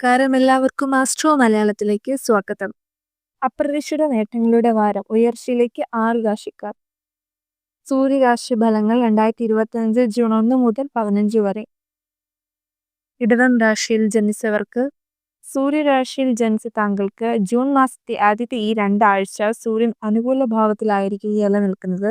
നമസ്കാരം. എല്ലാവർക്കും ആസ്ട്രോ മലയാളത്തിലേക്ക് സ്വാഗതം. അപ്രതീക്ഷിത നേട്ടങ്ങളുടെ വാരം ഉയർച്ചയിലേക്ക് ആറ് രാശിക്കാർ. സൂര്യരാശി ഫലങ്ങൾ രണ്ടായിരത്തി ഇരുപത്തി അഞ്ച് ജൂൺ ഒന്ന് മുതൽ പതിനഞ്ച് വരെ. ഇടവം രാശിയിൽ ജനിച്ചവർക്ക് സൂര്യരാശിയിൽ ജനിച്ച താങ്കൾക്ക് ജൂൺ മാസത്തെ ആദ്യത്തെ ഈ രണ്ടാഴ്ച സൂര്യൻ അനുകൂല ഭാവത്തിലായിരിക്കുകയല്ല നിൽക്കുന്നത്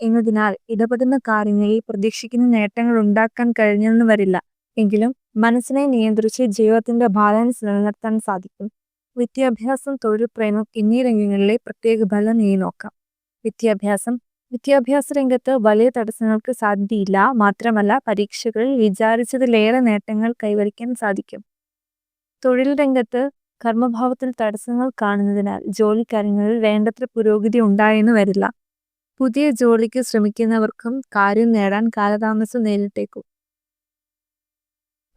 എന്നതിനാൽ ഇടപെടുന്ന കാര്യങ്ങളിൽ പ്രതീക്ഷിക്കുന്ന നേട്ടങ്ങൾ ഉണ്ടാക്കാൻ കഴിഞ്ഞെന്ന് വരില്ല. എങ്കിലും മനസ്സിനെ നിയന്ത്രിച്ച് ജീവിതത്തിന്റെ ബാലൻസ് നിലനിർത്താൻ സാധിക്കും. വിദ്യാഭ്യാസം തൊഴിൽ പ്രേമം എന്നീ രംഗങ്ങളിലെ പ്രത്യേക ഫലം നീ നോക്കാം. വിദ്യാഭ്യാസം. വിദ്യാഭ്യാസ രംഗത്ത് വലിയ തടസ്സങ്ങൾക്ക് സാധ്യതയില്ല. മാത്രമല്ല പരീക്ഷകളിൽ വിചാരിച്ചതിലേറെ നേട്ടങ്ങൾ കൈവരിക്കാൻ സാധിക്കും. തൊഴിൽ രംഗത്ത് കർമ്മഭാവത്തിൽ തടസ്സങ്ങൾ കാണുന്നതിനാൽ ജോലിക്കാര്യങ്ങളിൽ വേണ്ടത്ര പുരോഗതി ഉണ്ടായെന്ന് വരില്ല. പുതിയ ജോലിക്ക് ശ്രമിക്കുന്നവർക്കും കാര്യം നേടാൻ കാലതാമസം നേരിട്ടേക്കും.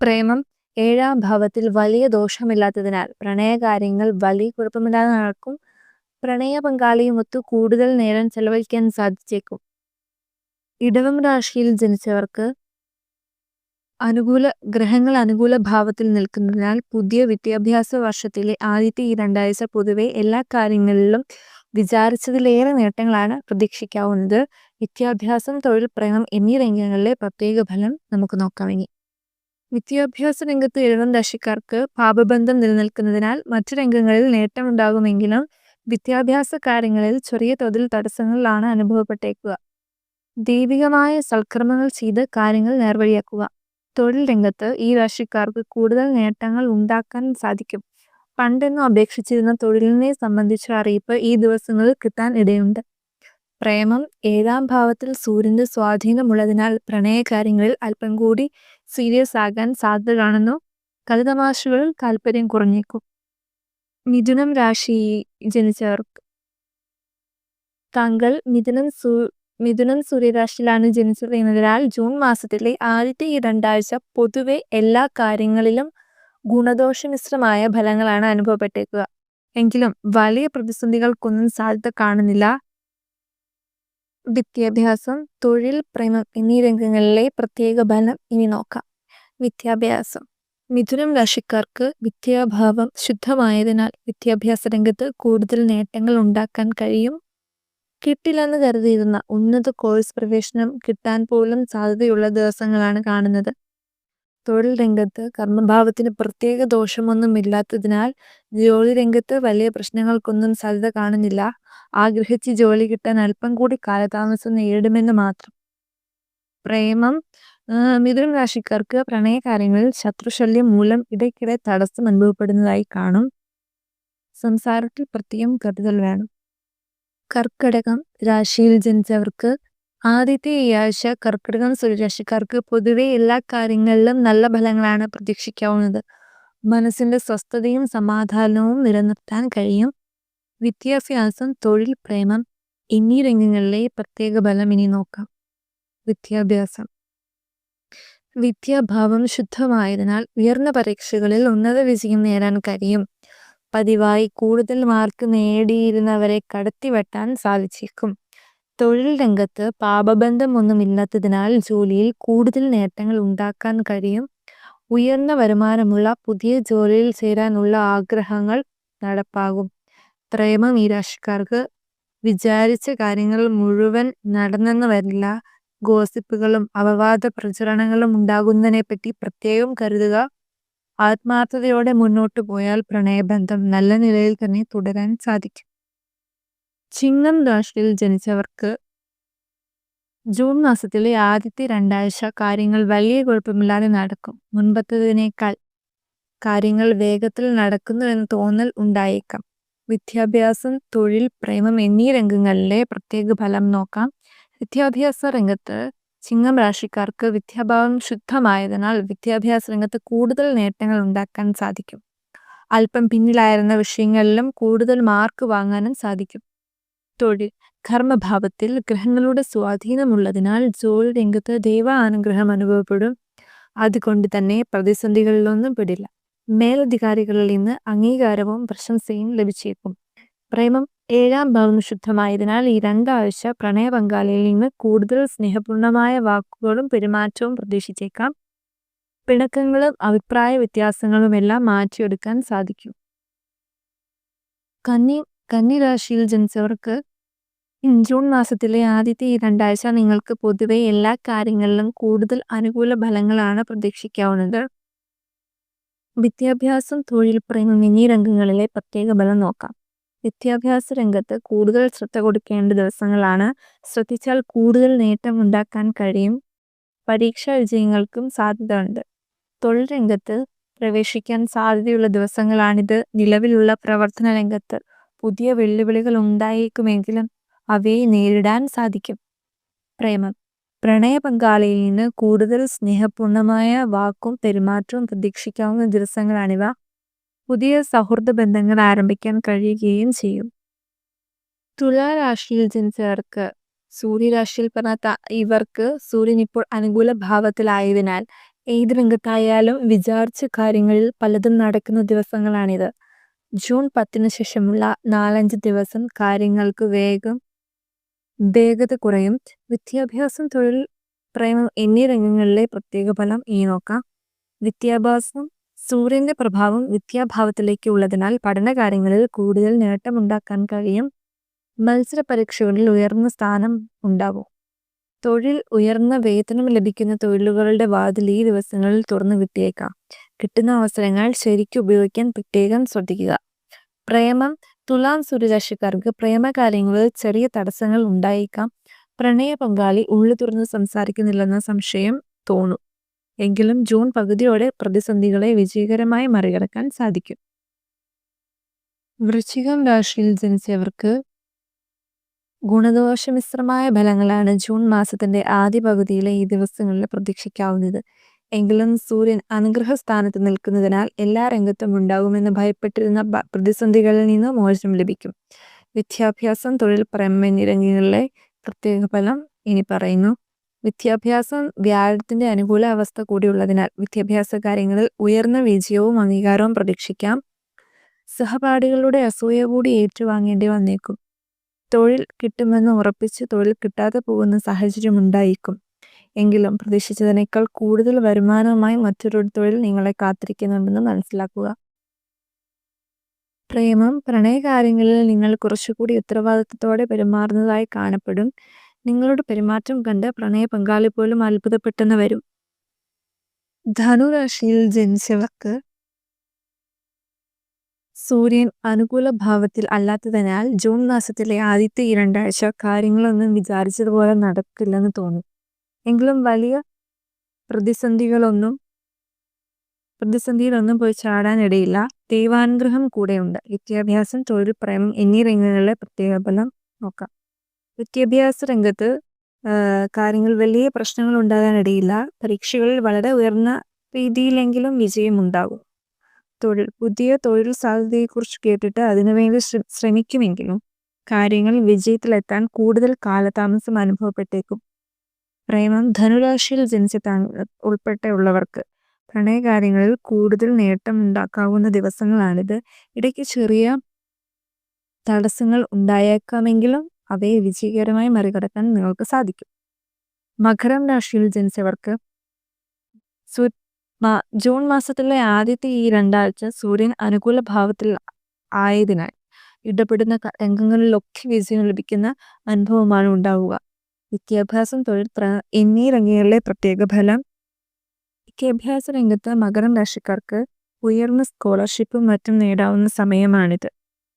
പ്രേമം ഏഴാം ഭാവത്തിൽ വലിയ ദോഷമില്ലാത്തതിനാൽ പ്രണയകാര്യങ്ങൾ വലിയ കുഴപ്പമില്ലാതെ നടക്കും പ്രണയ പങ്കാളിയുമൊത്ത് കൂടുതൽ നേരം ചെലവഴിക്കാൻ സാധിച്ചേക്കും. ഇടവം രാശിയിൽ ജനിച്ചവർക്ക് അനുകൂല ഗ്രഹങ്ങൾ അനുകൂല ഭാവത്തിൽ നിൽക്കുന്നതിനാൽ പുതിയ വിദ്യാഭ്യാസ വർഷത്തിലെ ആദ്യത്തെ ഈ രണ്ടാഴ്ച പൊതുവെ എല്ലാ കാര്യങ്ങളിലും വിചാരിച്ചതിലേറെ നേട്ടങ്ങളാണ് പ്രതീക്ഷിക്കാവുന്നത്. വിദ്യാഭ്യാസം തൊഴിൽ പ്രേമം എന്നീ രംഗങ്ങളിലെ പ്രത്യേക ഫലം നമുക്ക് നോക്കാം ഇനി. വിദ്യാഭ്യാസ രംഗത്ത് ഇളം രാശിക്കാർക്ക് പാപബന്ധം നിലനിൽക്കുന്നതിനാൽ മറ്റു രംഗങ്ങളിൽ നേട്ടമുണ്ടാകുമെങ്കിലും വിദ്യാഭ്യാസ കാര്യങ്ങളിൽ ചെറിയ തോതിൽ തടസ്സങ്ങളിലാണ് അനുഭവപ്പെട്ടേക്കുക. ദൈവികമായ സൽക്കർമ്മങ്ങൾ ചെയ്ത് കാര്യങ്ങൾ നേർവഴിയാക്കുക. തൊഴിൽ രംഗത്ത് ഈ രാശിക്കാർക്ക് കൂടുതൽ നേട്ടങ്ങൾ ഉണ്ടാക്കാൻ സാധിക്കും. പണ്ടെന്നും അപേക്ഷിച്ചിരുന്ന തൊഴിലിനെ സംബന്ധിച്ച അറിയിപ്പ് ഈ ദിവസങ്ങളിൽ കിട്ടാൻ ഇടയുണ്ട്. പ്രേമം ഏഴാം ഭാവത്തിൽ സൂര്യന്റെ സ്വാധീനമുള്ളതിനാൽ പ്രണയകാര്യങ്ങളിൽ അല്പം കൂടി സീരിയസ് ആകാൻ സാധ്യത കാണുന്നു കളിതമാശകളിൽ താല്പര്യം കുറഞ്ഞേക്കും. മിഥുനം രാശി ജനിച്ചവർക്ക് താങ്കൾ മിഥുനം സൂ മിഥുനം സൂര്യരാശിയിലാണ് ജനിച്ചത് എന്നതിനാൽ ജൂൺ മാസത്തിലെ ആദ്യത്തെ ഈ രണ്ടാഴ്ച പൊതുവെ എല്ലാ കാര്യങ്ങളിലും ഗുണദോഷമിശ്രമായ ഫലങ്ങളാണ് അനുഭവപ്പെട്ടേക്കുക. എങ്കിലും വലിയ പ്രതിസന്ധികൾക്കൊന്നും സാധ്യത കാണുന്നില്ല. വിദ്യാഭ്യാസം തൊഴിൽ പ്രേമം എന്നീ രംഗങ്ങളിലെ പ്രത്യേക ബലം ഇനി നോക്കാം. വിദ്യാഭ്യാസം. മിഥുനം രാശിക്കാർക്ക് വിദ്യാഭാവം ശുദ്ധമായതിനാൽ വിദ്യാഭ്യാസ രംഗത്ത് കൂടുതൽ നേട്ടങ്ങൾ ഉണ്ടാക്കാൻ കഴിയും. കിട്ടില്ലെന്ന് കരുതിയിരുന്ന ഉന്നത കോഴ്സ് പ്രവേശനം കിട്ടാൻ പോലും സാധ്യതയുള്ള ദിവസങ്ങളാണ് കാണുന്നത്. തൊഴിൽ രംഗത്ത് കർമ്മഭാവത്തിന് പ്രത്യേക ദോഷമൊന്നുമില്ലാത്തതിനാൽ ജോലി രംഗത്ത് വലിയ പ്രശ്നങ്ങൾക്കൊന്നും സാധ്യത കാണുന്നില്ല. ആഗ്രഹിച്ച് ജോലി കിട്ടാൻ അല്പം കൂടി കാലതാമസം നേരിടുമെന്ന് മാത്രം. പ്രേമം മിഥുനം രാശിക്കാർക്ക് പ്രണയകാര്യങ്ങളിൽ ശത്രുശല്യം മൂലം ഇടയ്ക്കിടെ തടസ്സം അനുഭവപ്പെടുന്നതായി കാണും. സംസാരത്തിൽ പ്രത്യേകം കരുതൽ വേണം. കർക്കടകം രാശിയിൽ ജനിച്ചവർക്ക് ആദ്യത്തെ ഈ ആഴ്ച കർക്കിടകം സൂര്യരാശിക്കാർക്ക് പൊതുവെ എല്ലാ കാര്യങ്ങളിലും നല്ല ഫലങ്ങളാണ് പ്രതീക്ഷിക്കാവുന്നത്. മനസ്സിന്റെ സ്വസ്ഥതയും സമാധാനവും നിലനിർത്താൻ കഴിയും. വിദ്യാഭ്യാസം തൊഴിൽ പ്രേമം എന്നീ രംഗങ്ങളിലെ പ്രത്യേക ബലം ഇനി നോക്കാം. വിദ്യാഭ്യാസം. വിദ്യാഭാവം ശുദ്ധമായതിനാൽ ഉയർന്ന പരീക്ഷകളിൽ ഉന്നത വിജയം നേടാൻ കഴിയും. പതിവായി കൂടുതൽ മാർക്ക് നേടിയിരുന്നവരെ കടത്തിവെട്ടാൻ സാധിച്ചേക്കും. തൊഴിൽ രംഗത്ത് പാപബന്ധമൊന്നുമില്ലാത്തതിനാൽ ജോലിയിൽ കൂടുതൽ നേട്ടങ്ങൾ ഉണ്ടാക്കാൻ കഴിയും. ഉയർന്ന വരുമാനമുള്ള പുതിയ ജോലിയിൽ ചേരാനുള്ള ആഗ്രഹങ്ങൾ നടപ്പാകും. പ്രേമം ഈ രാശിക്കാർക്ക്. വിചാരിച്ച കാര്യങ്ങൾ മുഴുവൻ നടന്നെന്ന് വരില്ല. ഗോസിപ്പുകളും അപവാദ പ്രചരണങ്ങളും ഉണ്ടാകുന്നതിനെ പറ്റി പ്രത്യേകം കരുതുക. ആത്മാർത്ഥതയോടെ മുന്നോട്ട് പോയാൽ പ്രണയബന്ധം നല്ല നിലയിൽ തന്നെ തുടരാൻ സാധിക്കും. ചിങ്ങം രാശിയിൽ ജനിച്ചവർക്ക് ജൂൺ മാസത്തിലെ ആദ്യത്തെ രണ്ടാഴ്ച കാര്യങ്ങൾ വലിയ കുഴപ്പമില്ലാതെ നടക്കും. മുൻപത്തതിനേക്കാൾ കാര്യങ്ങൾ വേഗത്തിൽ നടക്കുന്നുവെന്ന് തോന്നൽ ഉണ്ടായേക്കാം. വിദ്യാഭ്യാസം തൊഴിൽ പ്രേമം എന്നീ രംഗങ്ങളിലെ പ്രത്യേക ഫലം നോക്കാം. വിദ്യാഭ്യാസ രംഗത്ത് ചിങ്ങം രാശിക്കാർക്ക് വിദ്യാഭാവം ശുദ്ധമായതിനാൽ വിദ്യാഭ്യാസ രംഗത്ത് കൂടുതൽ നേട്ടങ്ങൾ ഉണ്ടാക്കാൻ സാധിക്കും. അല്പം പിന്നിലായിരുന്ന വിഷയങ്ങളിലും കൂടുതൽ മാർക്ക് വാങ്ങാനും സാധിക്കും. തൊഴിൽ കർമ്മഭാവത്തിൽ ഗ്രഹങ്ങളുടെ സ്വാധീനമുള്ളതിനാൽ ജോലി രംഗത്ത് ദൈവ അനുഗ്രഹം അനുഭവപ്പെടും. അതുകൊണ്ട് തന്നെ പ്രതിസന്ധികളിലൊന്നും പെടില്ല. മേലധികാരികളിൽ നിന്ന് അംഗീകാരവും പ്രശംസയും ലഭിച്ചേക്കും. പ്രേമം ഏഴാം ഭാവം ശുദ്ധമായതിനാൽ ഈ രണ്ടാഴ്ച പ്രണയ പങ്കാളിയിൽ നിന്ന് കൂടുതൽ സ്നേഹപൂർണമായ വാക്കുകളും പെരുമാറ്റവും പ്രതീക്ഷിച്ചേക്കാം. പിണക്കങ്ങളും അഭിപ്രായ വ്യത്യാസങ്ങളുമെല്ലാം മാറ്റിയെടുക്കാൻ സാധിക്കും. കന്നി കന്നി രാശിയിൽ ജനിച്ചവർക്ക് ജൂൺ മാസത്തിലെ ആദ്യത്തെ ഈ രണ്ടാഴ്ച നിങ്ങൾക്ക് പൊതുവെ എല്ലാ കാര്യങ്ങളിലും കൂടുതൽ അനുകൂല ഫലങ്ങളാണ് പ്രതീക്ഷിക്കാവുന്നത്. വിദ്യാഭ്യാസം തൊഴിൽ പ്രേമം എന്നീ രംഗങ്ങളിലെ പ്രത്യേക ബലം നോക്കാം. വിദ്യാഭ്യാസ രംഗത്ത് കൂടുതൽ ശ്രദ്ധ കൊടുക്കേണ്ട ദിവസങ്ങളാണ്. ശ്രദ്ധിച്ചാൽ കൂടുതൽ നേട്ടം ഉണ്ടാക്കാൻ കഴിയും. പരീക്ഷാ വിജയങ്ങൾക്കും സാധ്യത ഉണ്ട് തൊഴിൽ രംഗത്ത് പ്രവേശിക്കാൻ സാധ്യതയുള്ള ദിവസങ്ങളാണിത്. നിലവിലുള്ള പ്രവർത്തന രംഗത്ത് പുതിയ വെല്ലുവിളികൾ ഉണ്ടായേക്കുമെങ്കിലും അവയെ നേരിടാൻ സാധിക്കും. പ്രേമം. പ്രണയ പങ്കാളിയിൽ നിന്ന് കൂടുതൽ സ്നേഹപൂർണമായ വാക്കും പെരുമാറ്റവും പ്രതീക്ഷിക്കാവുന്ന ദിവസങ്ങളാണിവ പുതിയ സൗഹൃദ ബന്ധങ്ങൾ ആരംഭിക്കാൻ കഴിയുകയും ചെയ്യും. തുലാരാശിയിൽ ജനിച്ചവർക്ക് സൂര്യരാശിയിൽ പറഞ്ഞ ഇവർക്ക് സൂര്യൻ ഇപ്പോൾ അനുകൂല ഭാവത്തിലായതിനാൽ ഏത് രംഗത്തായാലും വിചാരിച്ച കാര്യങ്ങളിൽ പലതും നടക്കുന്ന ദിവസങ്ങളാണിത്. ജൂൺ പത്തിന് ശേഷമുള്ള നാലഞ്ച് ദിവസം കാര്യങ്ങൾക്ക് വേഗം വേഗത കുറയും. വിദ്യാഭ്യാസം തൊഴിൽ പ്രേമം എന്നീ രംഗങ്ങളിലെ പ്രത്യേക ഫലം ഈ നോക്കാം. വിദ്യാഭ്യാസം സൂര്യന്റെ പ്രഭാവം വിദ്യാഭാവത്തിലേക്ക് ഉള്ളതിനാൽ പഠനകാര്യങ്ങളിൽ കൂടുതൽ നേട്ടമുണ്ടാക്കാൻ കഴിയും. മത്സര പരീക്ഷകളിൽ ഉയർന്ന സ്ഥാനം ഉണ്ടാവും. തൊഴിൽ ഉയർന്ന വേതനം ലഭിക്കുന്ന തൊഴിലുകളുടെ വാതിൽ ഈ ദിവസങ്ങളിൽ തുറന്നു കിട്ടിയേക്കാം കിട്ടുന്ന അവസരങ്ങൾ ശരിക്കും ഉപയോഗിക്കാൻ പ്രത്യേകം ശ്രദ്ധിക്കുക. പ്രേമം തുലാം സൂര്യരാശിക്കാർക്ക് പ്രേമകാര്യങ്ങളിൽ ചെറിയ തടസ്സങ്ങൾ ഉണ്ടായേക്കാം. പ്രണയ പങ്കാളി ഉള്ളു തുറന്ന് സംസാരിക്കുന്നില്ലെന്ന സംശയം തോന്നും. എങ്കിലും ജൂൺ പകുതിയോടെ പ്രതിസന്ധികളെ വിജയകരമായി മറികടക്കാൻ സാധിക്കും. വൃശ്ചികം രാശിയിൽ ജനിച്ചവർക്ക് ഗുണദോഷമിശ്രമായ ഫലങ്ങളാണ് ജൂൺ മാസത്തിന്റെ ആദ്യ പകുതിയിലെ ഈ ദിവസങ്ങളിൽ പ്രതീക്ഷിക്കാവുന്നത്. എങ്കിലും സൂര്യൻ അനുഗ്രഹ സ്ഥാനത്ത് നിൽക്കുന്നതിനാൽ എല്ലാ രംഗത്തും ഉണ്ടാകുമെന്ന് ഭയപ്പെട്ടിരുന്ന പ്രതിസന്ധികളിൽ നിന്ന് മോചനം ലഭിക്കും. വിദ്യാഭ്യാസം തൊഴിൽ പ്രേമ എന്നിരങ്ങളിലെ പ്രത്യേക ഫലം ഇനി പറയുന്നു. വിദ്യാഭ്യാസം വ്യാഴത്തിന്റെ അനുകൂല അവസ്ഥ കൂടിയുള്ളതിനാൽ വിദ്യാഭ്യാസ കാര്യങ്ങളിൽ ഉയർന്ന വിജയവും അംഗീകാരവും പ്രതീക്ഷിക്കാം. സഹപാഠികളുടെ അസൂയ കൂടി ഏറ്റുവാങ്ങേണ്ടി വന്നേക്കും. തൊഴിൽ കിട്ടുമെന്ന് ഉറപ്പിച്ച് തൊഴിൽ കിട്ടാതെ പോകുന്ന സാഹചര്യം ഉണ്ടായേക്കും. എങ്കിലും പ്രതീക്ഷിച്ചതിനേക്കാൾ കൂടുതൽ വരുമാനവുമായി മറ്റൊരു തൊഴിൽ നിങ്ങളെ കാത്തിരിക്കുന്നുണ്ടെന്ന് മനസ്സിലാക്കുക. പ്രേമം പ്രണയകാര്യങ്ങളിൽ നിങ്ങൾ കുറച്ചുകൂടി ഉത്തരവാദിത്തത്തോടെ പെരുമാറുന്നതായി കാണപ്പെടും. നിങ്ങളുടെ പെരുമാറ്റം കണ്ട് പ്രണയ പങ്കാളി പോലും അത്ഭുതപ്പെട്ടെന്ന് വരും. ധനുരാശിയിൽ ജനിച്ചവർക്ക് സൂര്യൻ അനുകൂല ഭാവത്തിൽ അല്ലാത്തതിനാൽ ജൂൺ മാസത്തിലെ ആദ്യത്തെ ഈ രണ്ടാഴ്ച കാര്യങ്ങളൊന്നും വിചാരിച്ചതുപോലെ നടക്കില്ലെന്ന് തോന്നും. എങ്കിലും വലിയ പ്രതിസന്ധികളൊന്നും പ്രതിസന്ധിയിലൊന്നും പോയി ചാടാനിടയില്ല ദൈവാനുഗ്രഹം കൂടെയുണ്ട്. വിദ്യാഭ്യാസം തൊഴിൽ പ്രേമം എന്നീ രംഗങ്ങളിലെ പ്രത്യേക ഫലം നോക്കാം. വിദ്യാഭ്യാസ രംഗത്ത് കാര്യങ്ങൾ വലിയ പ്രശ്നങ്ങൾ ഉണ്ടാകാനിടയില്ല പരീക്ഷകളിൽ വളരെ ഉയർന്ന രീതിയിലെങ്കിലും വിജയമുണ്ടാകും തൊഴിൽ പുതിയ തൊഴിൽ സാധ്യതയെക്കുറിച്ച് കേട്ടിട്ട് അതിനുവേണ്ടി ശ്രമിക്കുമെങ്കിലും കാര്യങ്ങൾ വിജയത്തിലെത്താൻ കൂടുതൽ കാലതാമസം അനുഭവപ്പെട്ടേക്കും. പ്രേമം ധനുരാശിയിൽ ജനിച്ച ഉൾപ്പെട്ടുള്ളവർക്ക് പ്രണയകാര്യങ്ങളിൽ കൂടുതൽ നേട്ടം ഉണ്ടാക്കാവുന്ന ദിവസങ്ങളാണിത്. ഇടയ്ക്ക് ചെറിയ തടസ്സങ്ങൾ ഉണ്ടായേക്കാമെങ്കിലും അവയെ വിജയകരമായി മറികടക്കാൻ നിങ്ങൾക്ക് സാധിക്കും. മകരം രാശിയിൽ ജനിച്ചവർക്ക് ജൂൺ മാസത്തിലെ ആദ്യത്തെ ഈ രണ്ടാഴ്ച സൂര്യൻ അനുകൂല ഭാവത്തിൽ ആയതിനാൽ ഇടപെടുന്ന രംഗങ്ങളിലൊക്കെ വിജയം ലഭിക്കുന്ന അനുഭവമാണ് ഉണ്ടാവുക. വിദ്യാഭ്യാസം തൊഴിൽ എന്നീ രംഗങ്ങളിലെ പ്രത്യേക ഫലം വിദ്യാഭ്യാസ രംഗത്ത് മകരം രാശിക്കാർക്ക് ഉയർന്ന സ്കോളർഷിപ്പും മറ്റും നേടാവുന്ന സമയമാണിത്.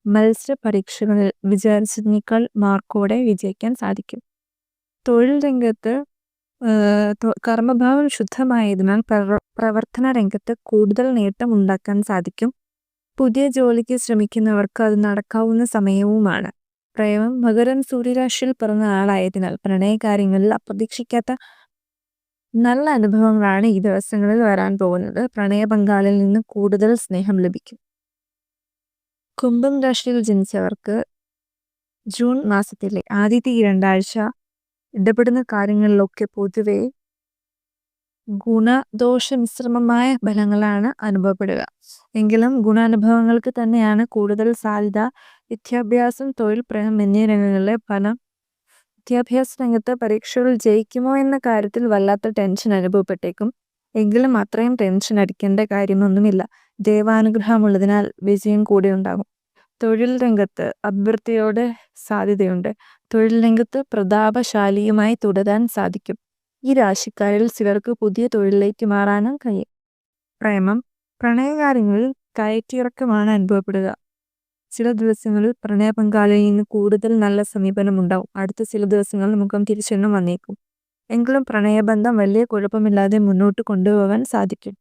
മത്സര പരീക്ഷകളിൽ വിചാരിച്ചതിനേക്കാൾ മാർക്കോടെ വിജയിക്കാൻ സാധിക്കും. തൊഴിൽ രംഗത്ത് കർമ്മഭാവം ശുദ്ധമായതിനാൽ പ്രവർത്തന രംഗത്ത് കൂടുതൽ നേട്ടം ഉണ്ടാക്കാൻ സാധിക്കും. പുതിയ ജോലിക്ക് ശ്രമിക്കുന്നവർക്ക് അത് നടക്കാവുന്ന സമയവുമാണ്. പ്രേമം മകരൻ സൂര്യരാശിയിൽ പിറന്ന ആളായതിനാൽ പ്രണയകാര്യങ്ങളിൽ അപ്രതീക്ഷിക്കാത്ത നല്ല അനുഭവങ്ങളാണ് ഈ ദിവസങ്ങളിൽ വരാൻ പോകുന്നത്. പ്രണയ പങ്കാളിൽ നിന്ന് കൂടുതൽ സ്നേഹം ലഭിക്കും. കുംഭം രാശിയിൽ ജനിച്ചവർക്ക് ജൂൺ മാസത്തിലെ ആദ്യത്തെ ഈ രണ്ടാഴ്ച ഇടപെടുന്ന കാര്യങ്ങളിലൊക്കെ പൊതുവെ ഗുണദോഷമിശ്രമമായ ഫലങ്ങളാണ് അനുഭവപ്പെടുക. എങ്കിലും ഗുണാനുഭവങ്ങൾക്ക് തന്നെയാണ് കൂടുതൽ സാധ്യത വിദ്യാഭ്യാസം തൊഴിൽ പ്രേമം എന്നീ രംഗങ്ങളിലെ ഫലം വിദ്യാഭ്യാസ രംഗത്ത് പരീക്ഷകൾ ജയിക്കുമോ എന്ന കാര്യത്തിൽ വല്ലാത്ത ടെൻഷൻ അനുഭവപ്പെട്ടേക്കും. എങ്കിലും അത്രയും ടെൻഷൻ അടിക്കേണ്ട കാര്യമൊന്നുമില്ല. ദൈവാനുഗ്രഹമുള്ളതിനാൽ വിജയം കൂടെ ഉണ്ടാകും. തൊഴിൽ രംഗത്ത് അഭ്യർത്ഥിയോടെ സാധ്യതയുണ്ട്. തൊഴിൽ രംഗത്ത് പ്രതാപശാലിയുമായി തുടരാൻ സാധിക്കും. ഈ രാശിക്കാരിൽ ചിലർക്ക് പുതിയ തൊഴിലിലേക്ക് മാറാനും കഴിയും. പ്രേമം പ്രണയകാര്യങ്ങളിൽ കയറ്റിയിറക്കമാണ് അനുഭവപ്പെടുക. ചില ദിവസങ്ങളിൽ പ്രണയ പങ്കാളിയിൽ നിന്ന് കൂടുതൽ നല്ല സമീപനമുണ്ടാവും അടുത്ത ചില ദിവസങ്ങളിൽ മുഖം തിരിച്ചെണ്ണം വന്നേക്കും. എങ്കിലും പ്രണയബന്ധം വലിയ കുഴപ്പമില്ലാതെ മുന്നോട്ട് കൊണ്ടുപോകാൻ സാധിക്കും.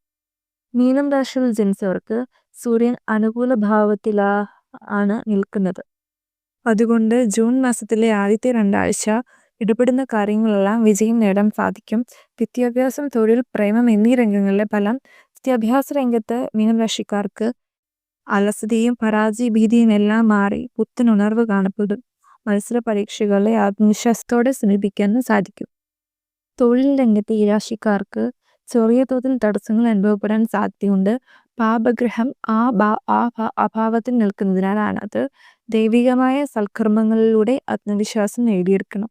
മീനം രാശിയിൽ ജനിച്ചവർക്ക് സൂര്യൻ അനുകൂല ഭാവത്തിലാ ആണ് നിൽക്കുന്നത്. അതുകൊണ്ട് ജൂൺ മാസത്തിലെ ആദ്യത്തെ രണ്ടാഴ്ച ഇടപെടുന്ന കാര്യങ്ങളെല്ലാം വിജയം നേടാൻ സാധിക്കും. വിദ്യാഭ്യാസം തൊഴിൽ പ്രേമം എന്നീ രംഗങ്ങളിലെ ഫലം വിദ്യാഭ്യാസ രംഗത്ത് മീനരാശിക്കാർക്ക് അലസതയും പരാജയ ഭീതിയും എല്ലാം മാറി പുത്തൻ ഉണർവ് കാണപ്പെടും. മത്സര പരീക്ഷകളെ ആത്മവിശ്വാസത്തോടെ സമീപിക്കാനും സാധിക്കും. തൊഴിൽ രംഗത്തെ ഈ രാശിക്കാർക്ക് ചെറിയ തോതിൽ തടസ്സങ്ങൾ അനുഭവപ്പെടാൻ സാധ്യതയുണ്ട്. പാപഗ്രഹം ആ ആ അഭാവത്തിൽ നിൽക്കുന്നതിനാലാണ് അത് ദൈവികമായ സൽക്കർമ്മങ്ങളിലൂടെ ആത്മവിശ്വാസം നേടിയെടുക്കണം.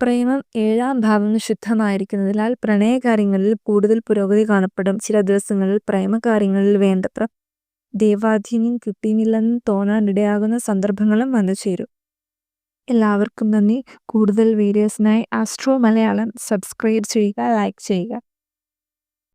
പ്രേമം ഏഴാം ഭാവം ശുദ്ധമായിരിക്കുന്നതിനാൽ പ്രണയകാര്യങ്ങളിൽ കൂടുതൽ പുരോഗതി കാണപ്പെടും. ചില ദിവസങ്ങളിൽ പ്രേമകാര്യങ്ങളിൽ വേണ്ടത്ര ദൈവാധീനം കിട്ടിയില്ലെന്ന് തോന്നാനിടയാകുന്ന സന്ദർഭങ്ങളും വന്നു ചേരും. എല്ലാവർക്കും നന്ദി. കൂടുതൽ വീഡിയോസിനായി ആസ്ട്രോ മലയാളം സബ്സ്ക്രൈബ് ചെയ്യുക ലൈക്ക് ചെയ്യുക.